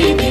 baby.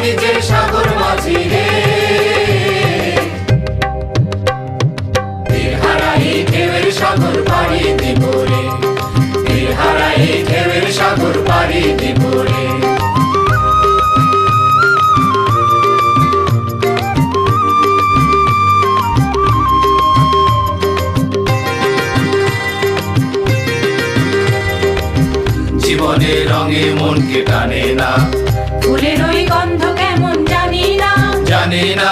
আমি যে সাগর মাঝি রে। হারাই ঢেউয়ের সাগর পাড়ি দিব রে। হারাই সাগর পাড়ি দিব জীবনে রঙে মনকে টানে না। ফুলের ওই গন্ধ কেমন জানি না। জানি না,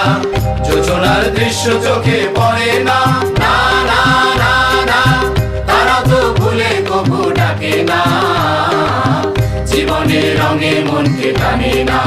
যোজনার দৃশ্য চোখে পড়ে না। না না না না, তারা তো ভুলে কবু ডাকে না। জীবনের রঙে মনকে টানে না।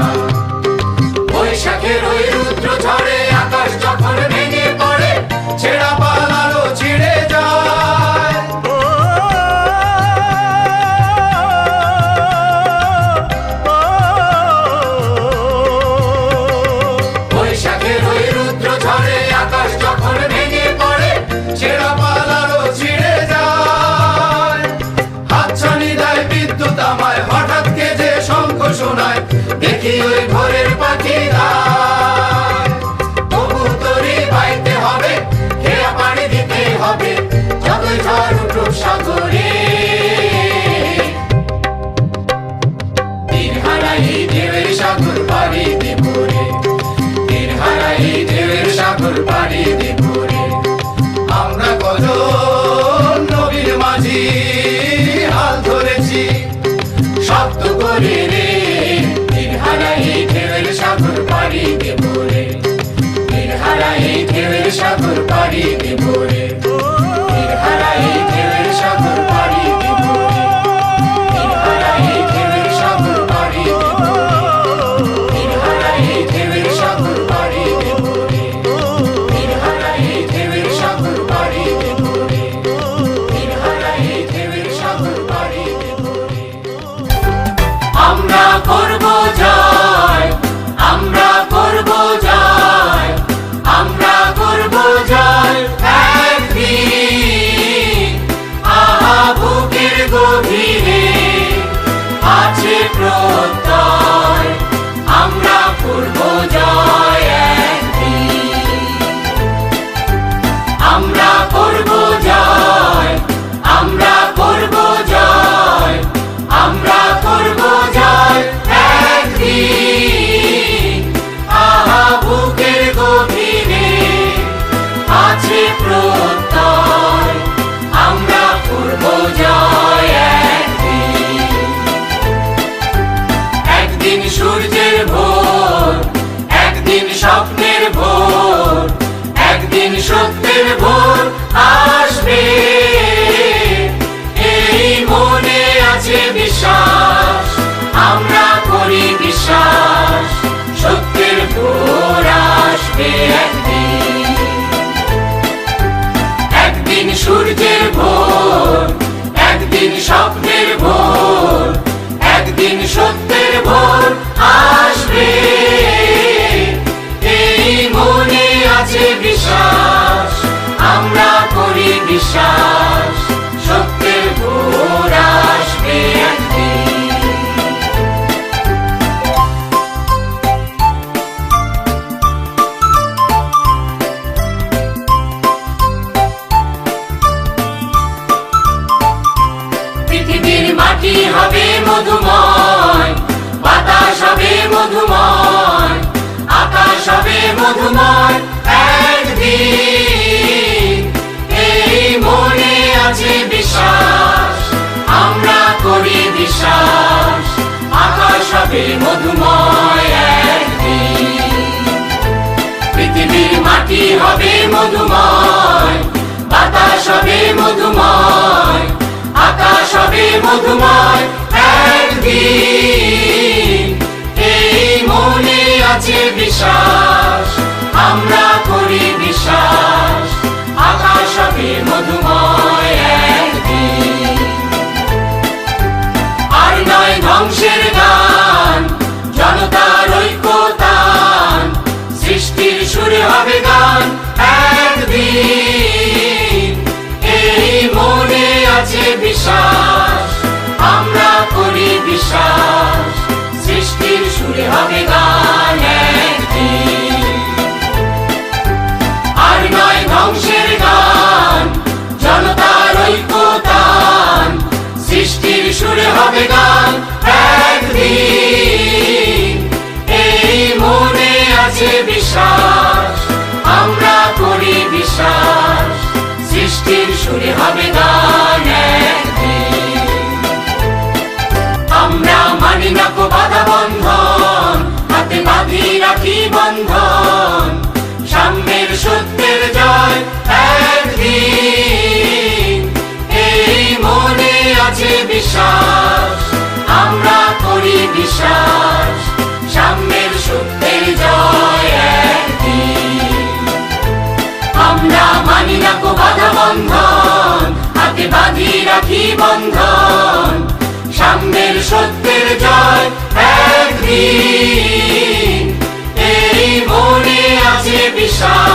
দেখি ওই ভোরের পাখি? দা পাড়ি দিব রে হারাই ঢেউয়ের সাগর পাড়ি দিব রে হারাই ঢেউয়ের সাগর পাড়ি আমরা করব cross. সূর্যের ভোর একদিন স্বপ্নের ভোর একদিন সত্যের ভোর আর হবে মধুময় একদিন। এই মনে আছে বিশ্বাস, আমরা করি বিশ্বাস। আকাশ হবে মধুময় একদিন। মধুময় মধুময়, আকাশ হবে মধুময় একদিন। আছে বিশ্বাস, আমরা করি বিশ্বাস, আকাশ হবে মধুময় একদিন। আর নয় ধ্বংসের গান, জনতার ঐক্যতান, সৃষ্টির সুরে হবে গান সুরে হবে গান আমরা মানি না কো বাধা বন্ধন, হাতে বাঁধি রাখি বন্ধন, সাম্যের সত্যের জয় একদিন এই মনে আছে বিশ্বাস, আমরা করি বিশ্বাস, সাম্যের সত্যের জয় একদিন আমরা মানি না বাঁধি রাখি বন্ধন সাম্যের সত্যের জয় একদিন। এই মনে আছে বিশাল